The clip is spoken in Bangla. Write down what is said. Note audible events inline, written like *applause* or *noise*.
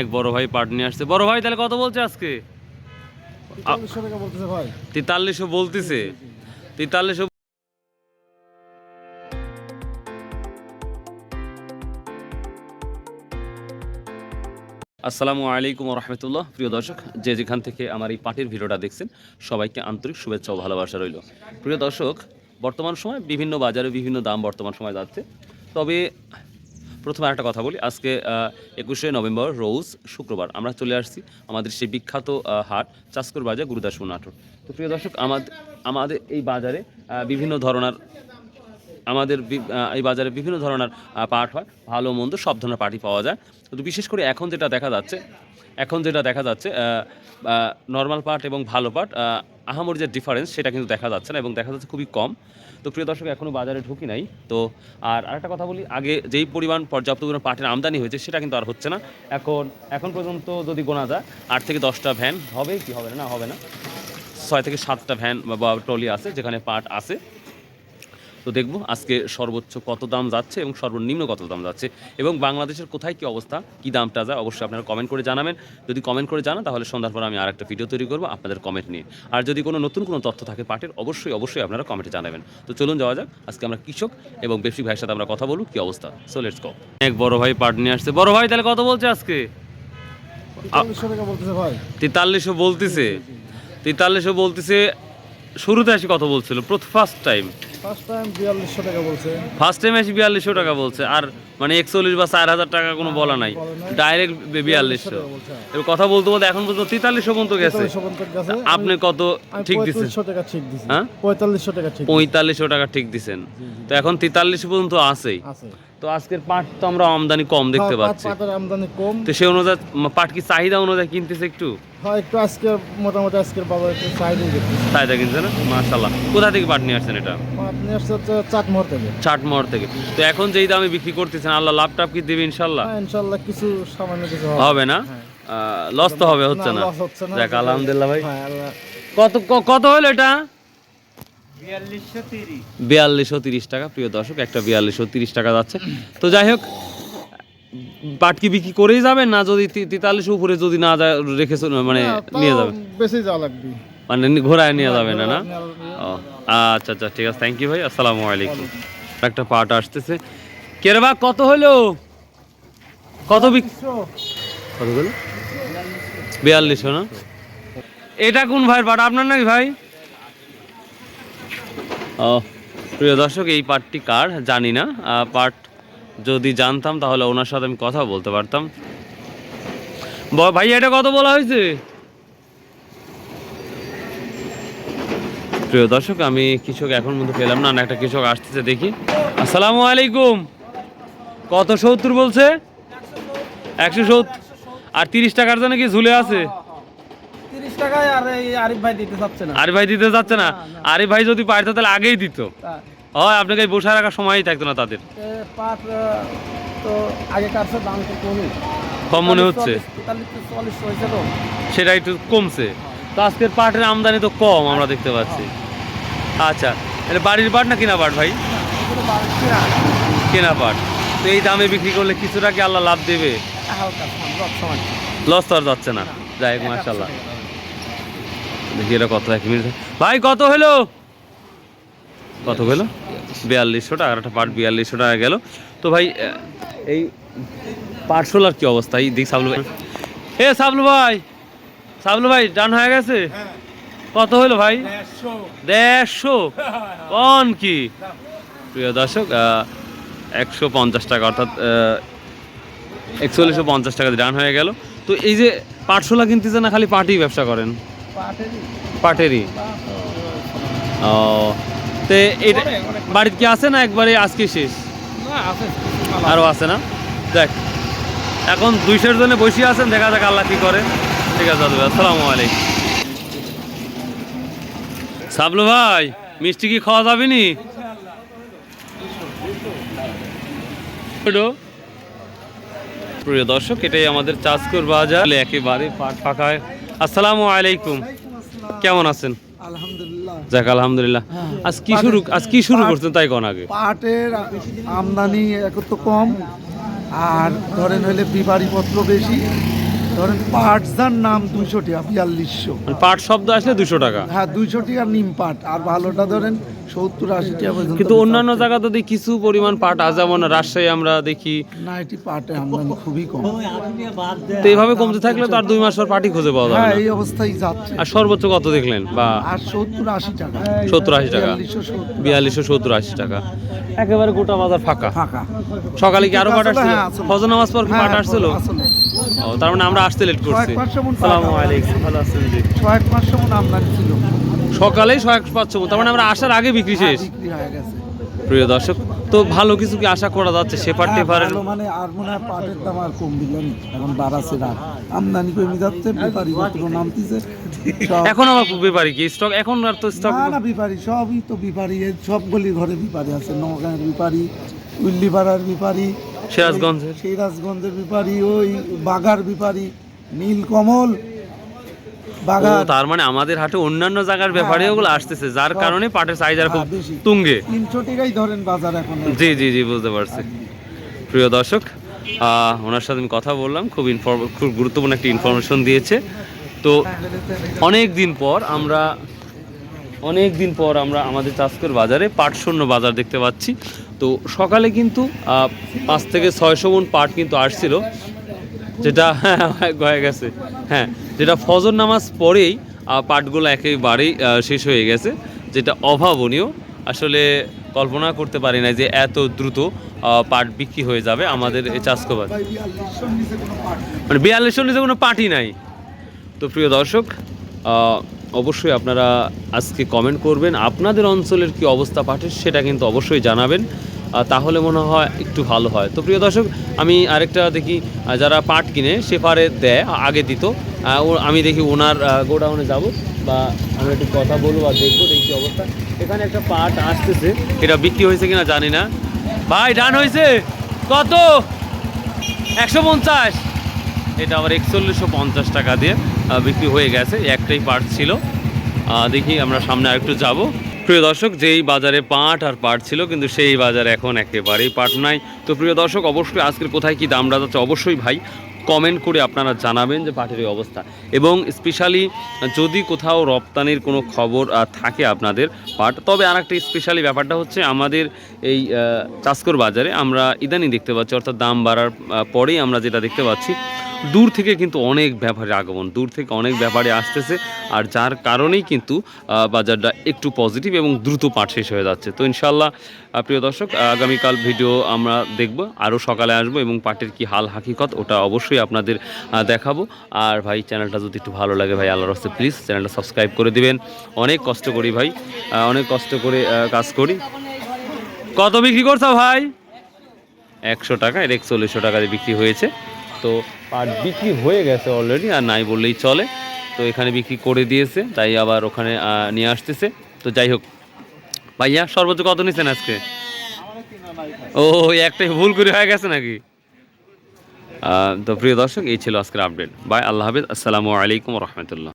এক বড় ভাই পাট নিয়ে আসছে। বড় ভাই তাহলে কত বলছে আজকে? তেতাল্লিশশো বলতেছে। তেতাল্লিশশো আসসালামু আলাইকুম রহমতুল্লাহ প্রিয় দর্শক যে যেখান থেকে আমার এই পাটের ভিডিওটা দেখছেন সবাইকে আন্তরিক শুভেচ্ছা ও ভালোবাসা রইল। প্রিয় দর্শক বর্তমান সময় বিভিন্ন বাজারে বিভিন্ন দাম বর্তমান সময় যাচ্ছে। তবে প্রথমে একটা কথা বলি। আজকে একুশে নভেম্বর, রোজ শুক্রবার আমরা চলে আসছি আমাদের সেই বিখ্যাত হাট চাষকর বাজার গুরুদাসপুর নাটোর। তো প্রিয় দর্শক আমাদের আমাদের এই বাজারে বিভিন্ন ধরনের, আমাদের এই বাজারে বিভিন্ন ধরনের পাট হয়। ভালো মন্দ সব ধরনের পাটই পাওয়া যায়। কিন্তু বিশেষ করে এখন যেটা দেখা যাচ্ছে, এখন যেটা দেখা যাচ্ছে নর্মাল পাট এবং ভালো আহ, আহামরি যে ডিফারেন্স সেটা কিন্তু দেখা যাচ্ছে না এবং দেখা যাচ্ছে খুবই কম। তো প্রিয় দর্শক এখনও বাজারে ঢুকি নাই। তো আর আরেকটা কথা বলি আগে যেই পরিমাণ পর্যাপ্ত পরিমাণ পাটের আমদানি হয়েছে সেটা কিন্তু আর হচ্ছে না। এখন এখন পর্যন্ত যদি গোনা যায় আট থেকে দশটা ভ্যান হবে কি হবে না? হবে না। ছয় থেকে সাতটা ভ্যান বা ট্রলি আছে যেখানে পাট আছে। তো দেখব আজকে সর্বোচ্চ কত দাম যাচ্ছে এবং সর্বনিম্ন কত দাম যাচ্ছে এবং বাংলাদেশের কোথায় কি অবস্থা কি দামটা যায় অবশ্যই আপনারা কমেন্ট করে জানাবেন। যদি কমেন্ট করে জানান তাহলে সন্ধ্যার পর আমি আর একটা ভিডিও তৈরি করব আপনাদের কমেন্ট নিয়ে। আর যদি কোনো নতুন কোনো তথ্য থাকে পাটের অবশ্যই অবশ্যই আপনারা কমেন্টে জানাবেন। তো চলুন যাওয়া যাক আজকে আমরা কৃষক এবং বেশি ভাইয়ের সাথে আমরা কথা বলব কি অবস্থা? সো লেটস গো এক বড় ভাই পাট নিয়ে আসছে। বড় ভাই তাহলে কত বলছে আজকে? তেতাল্লিশশো বলতেছে। তেতাল্লিশশো বলতেছে শুরুতে আসি কথা বলছিল প্রথম ফার্স্ট টাইম ফার্স্ট টাইম বিয়াল্লিশশো টাকা বলছে। ফার্স্ট টাইম এসে বিয়াল্লিশশো টাকা বলছে। আর মানে একচল্লিশ বা চার হাজার টাকা কোনো বলা নাই। ডাইরেক্ট টাকা বলছে। এবার কথা বলতে বলতে এখন পর্যন্ত তেতাল্লিশশো পর্যন্ত গেছে। আপনি কত ঠিক দিচ্ছেন পঁয়ত্রিশশো টাকা ঠিক দিছি। হ্যাঁ? পঁয়তাল্লিশশো টাকা ঠিক পঁয়তাল্লিশশো টাকা ঠিক দিচ্ছেন তো এখন তেতাল্লিশশো পর্যন্ত আছেই আছে। তো আজকের পাট তো আমরা আমদানি কম দেখতে হ্যাঁ, পাচ্ছি। পাটের আমদানি কম। তো অনুযায়ী পাট কি চাহিদা অনুযায়ী কিনতেছে একটু? হয় একটু আজকে মোটামুটি আজকের বাজার একটু দেখতেছি। চাহিদা কিনছে না? কোথা থেকে পাট নিয়ে আসছেন এটা? পাট নিয়ে আসছে হচ্ছে চাটমোহর থেকে। চাটমোহর থেকে। তো এখন যেই দামে বিক্রি করতেছেন আল্লাহ লাভ টাভ কি দেবে ইনশাল্লাহ হ্যাঁ কিছু সামান্য কিছু হবে। না? লস তো হবে হচ্ছে না দেখ আলহামদুলিল্লাহ ভাই। হ্যাঁ কত কত হলো এটা? বিয়াল্লিশশো তিরিশ। টাকা প্রিয় দর্শক একটা বিয়াল্লিশশো তিরিশ টাকা যাচ্ছে। তো যাই হোক পাট কি বিক্রি করেই যাবেন না যদি তেতাল্লিশ উপরে যদি না যায় রেখে মানে নিয়ে যাবেন? বেশি যাওয়া লাগবে। মানে ঘোরায় নিয়ে যাবে না না? ও আচ্ছা আচ্ছা ঠিক আছে থ্যাংক ইউ ভাই আসসালামু আলাইকুম। একটা পাট আসতেছে। কেরবা কত হলো? কত বিক কত হলো? বিয়াল্লিশশো না? এটা কোন ভাইয়ের পাট? আপনার নাকি ভাই? প্রিয় দর্শক, এই পার্টটি কার? জানি না। পার্ট যদি জানতাম, তাহলে ওনার সাথে আমি কথা বলতে পারতাম। ভাই, এটা কত বলা হয়েছে? প্রিয় দর্শক, আমি কৃষক এখন মধ্যে পেলাম না একটা কৃষক আসতেছে, দেখি। আসসালামু আলাইকুম। কত সত্তর বলছে? একশো সত্তর। আর তিরিশ টাকার জন্য কি ঝুলে আছে? টাকায় আর এই আরিফ ভাই দিতে চাচ্ছে না। আরে ভাই দিতে যাচ্ছে না? ভাই যদি পারতো তাহলে আগেই দিত। হয় আপনাকে বসে রাখার সময়ই থাকতো না তাদের। পাট তো আগে দাম তো কমই। কম মনে হচ্ছে। সেটা একটু কমছে। তো আজকের পাটের আমদানি তো কম আমরা দেখতে পাচ্ছি। আচ্ছা এটা বাড়ির পাট না কেনা পাট ভাই? কেনা পাট। তো এই দামে বিক্রি করলে কিছুটা কি আল্লাহ লাভ দেবে? লস তো আর যাচ্ছে না। যাই হোক মার্শাল্লাহ দেখি এটা কত, এক মিনিট। ভাই, কত হলো? কত হলো? বিয়াল্লিশশো টাকা, একটা পাট বিয়াল্লিশশো টাকা গেল। তো ভাই এই পাট সোলার কি অবস্থা? এই দিক সাবলু ভাই। এ, সাবলু ভাই সাবলু ভাই, ডান হয়ে গেছে? কত হলো ভাই? দেড়শো। কোন কি? প্রিয় দর্শক একশো পঞ্চাশ টাকা, অর্থাৎ একচল্লিশশো পঞ্চাশ টাকা ডান হয়ে গেল। তো এই যে পাটশোলা কিনতেছে না, খালি পাটই ব্যবসা করেন? পাটেরই। ও তো এটা বাড়িতে কি আছে না একবারে আজকে শেষ? আরও আছে। না? দেখ এখন দুইশোর জন্য বসে আছেন দেখা যাক আল্লাহ কি করে। ঠিক আছে দাদু আসসালামু আলাইকুম। সাবলু ভাই মিষ্টি কি খাওয়া যাবে নি? প্রিয় দর্শক এটাই আমাদের চাষকর বাজার। একেবারে পাট ফাঁকায় আসসালামু আলাইকুম। কেমন আছেন? আলহামদুলিল্লাহ। যাক আলহামদুলিল্লাহ। আজ কি শুরু আজ কি শুরু করছেন তাই কোন আগে? পাটের আমদানি একত্র তো কম আর ধরেন হইলে বিবাড়ি পত্র বেশি ধরেন পাটজার নাম দুইশো টাকা বিয়াল্লিশশো। মানে পাট শব্দ আসলে দুশো টাকা। হ্যাঁ দুইশো টাকা নিম পাট আর ভালোটা ধরেন সত্তর আশি টাকা পর্যন্ত কিন্তু অন্যান্য হয়। জায়গাতে দেখি কিছু পরিমাণ পাট আজ যেমন রাজশাহী আমরা দেখি। না এটি পাটে আমদানি খুবই কম। তো এইভাবে কমতে থাকলে তো আর দুই মাস পর পাটি খুঁজে পাওয়া যাবে হ্যাঁ না। এই অবস্থায় যাচ্ছে। আর সর্বোচ্চ কত দেখলেন? বা আর সত্তর আশি টাকা। সত্তর আশি টাকা। বিয়াল্লিশশো সত্তর। বিয়াল্লিশশো সত্তর আশি টাকা। একেবারে গোটা বাজার ফাঁকা। ফাঁকা। সকালে কি আরও পাট আসছিল? হ্যাঁ, আসলে। ফজর নামাজ পর কি হ্যাঁ, পাট আসছিল? আসলে। ও তার মানে আমরা আসতে লেট করছি। সালামু আলাইকুম ভালো আছেন জি কয়েক পাঁচশো মণ আমদানি ছিল। সকালেই ছয় পাঁচশো তার মানে আমরা আসার আগে বিক্রি হ্যাঁ, শেষ। বিক্রি হয়ে গেছে। প্রিয় দর্শক তো ভালো কিছু কি আশা করা যাচ্ছে? সেপার হ্যাঁ, টেপারের মানে আর মনে হয় পাটের দাম আর কম দিলেন এখন বাড়াচ্ছে রাত আমদানি কমে যাচ্ছে ব্যাপারী পত্র নামতেছে এখন আমার ব্যাপারী কি? স্টক এখন আর তো স্টক না না বিপারি সবই তো বিপারি এই সবগুলি ঘরে বিপারি আছে নগাঁয়ের বিপারি উল্লিপাড়ার বিপারি সিরাজগঞ্জের? সিরাজগঞ্জের বিপারি ওই বাগার বিপারি নীলকমল বাগার। তার মানে আমাদের হাটে অন্যান্য জায়গার ব্যাপারে ওগুলো আসতেছে যার কারণে পাটের চাহিদা খুব হ্যাঁ, তুঙ্গে। তিনশো টাকাই ধরেন বাজার এখন। জি জি জি বুঝতে পারছি। প্রিয় দর্শক আহ, ওনার সাথে আমি কথা বললাম খুব ইনফর্ম খুব গুরুত্বপূর্ণ একটি ইনফরমেশন দিয়েছে। তো অনেক দিন পর আমরা অনেক দিন পর আমরা আমাদের চাষকর বাজারে পাট শূন্য বাজার দেখতে পাচ্ছি। তো সকালে কিন্তু পাঁচ থেকে ছয়শো মন পাট কিন্তু আসছিল, যেটা *laughs* হয়ে গেছে। হ্যাঁ যেটা ফজর নামাজ পরেই পাটগুলো একেবারেই শেষ হয়ে গেছে, যেটা অভাবনীয়। আসলে কল্পনা করতে পারি না যে এত দ্রুত পাট বিক্রি হয়ে যাবে আমাদের এই চাষকবাদ ভাই বিয়াল্লিশশোর নিচে কোনো মানে পার্টি নাই। তো প্রিয় দর্শক অবশ্যই আপনারা আজকে কমেন্ট করবেন। আপনাদের অঞ্চলের কি অবস্থা পাঠের সেটা কিন্তু অবশ্যই জানাবেন। তাহলে মনে হয় একটু ভালো হয়। তো প্রিয় দর্শক, আমি আরেকটা দেখি যারা পাট কিনে সেপারে দেয়, আগে দিত। আমি দেখি ওনার গোডাউনে যাব বা আমরা একটু কথা বলব আর দেখব, দেখি অবস্থা। এখানে একটা পাট আসতেছে। এটা বিক্রি হয়েছে কিনা জানি না। ভাই, ডান হয়েছে। কত? একশো পঞ্চাশ। এটা আবার একচল্লিশশো পঞ্চাশ টাকা দিয়ে বিক্রি হয়ে গেছে। একটাই পার্ট ছিল। দেখি আমরা সামনে আরেকটু যাব। প্রিয় দর্শক, যেই বাজারে পাট আর পাট ছিল, কিন্তু সেই বাজারে এখন একেবারেই পাট নাই। তো প্রিয় দর্শক, অবশ্যই আজকের কোথায় কি দাম যাচ্ছে অবশ্যই ভাই কমেন্ট করে আপনারা জানাবেন যে পাটের এই অবস্থা। এবং স্পেশালি যদি কোথাও রপ্তানির কোনো খবর থাকে আপনাদের পাট, তবে আর একটা স্পেশালি ব্যাপারটা হচ্ছে আমাদের এই চাষকর বাজারে আমরা ইদানিং দেখতে পাচ্ছি, অর্থাৎ দাম বাড়ার পরেই আমরা যেটা দেখতে পাচ্ছি দূর থেকে কিন্তু অনেক ব্যাপারে আগমন, দূর থেকে অনেক ব্যাপারে আসতেছে আর যার কারণেই কিন্তু বাজারটা একটু পজিটিভ এবং দ্রুত পাট শেষ হয়ে যাচ্ছে। তো ইনশাল্লাহ প্রিয় দর্শক, আগামীকাল ভিডিও আমরা দেখব, আরও সকালে আসব এবং পাটের কি হাল হাকিকত ওটা অবশ্যই আপনাদের দেখাবো। আর ভাই, চ্যানেলটা যদি একটু ভালো লাগে ভাই, আল্লাহর হস্তে প্লিজ চ্যানেলটা সাবস্ক্রাইব করে দিবেন। অনেক কষ্ট করি ভাই অনেক কষ্ট করে কাজ করি। কত বিক্রি করছ ভাই? একশো টাকা, এর একচল্লিশশো টাকা বিক্রি হয়েছে। তো পাট বিক্রি হয়ে গেছে অলরেডি আর নাই বললেই চলে। তো এখানে বিক্রি করে দিয়েছে, তাই আবার ওখানে নিয়ে আসতেছে। তো যাই হোক, ভাইয়া সর্বোচ্চ কত নিচ্ছেন আজকে? ও, একটাই ভুল করে হয়ে গেছে নাকি? তো প্রিয় দর্শক, এই ছিল আজকের আপডেট বাই আল্লাহ হাফিজ। আসসালামু আলাইকুম রহমতুল্লাহ।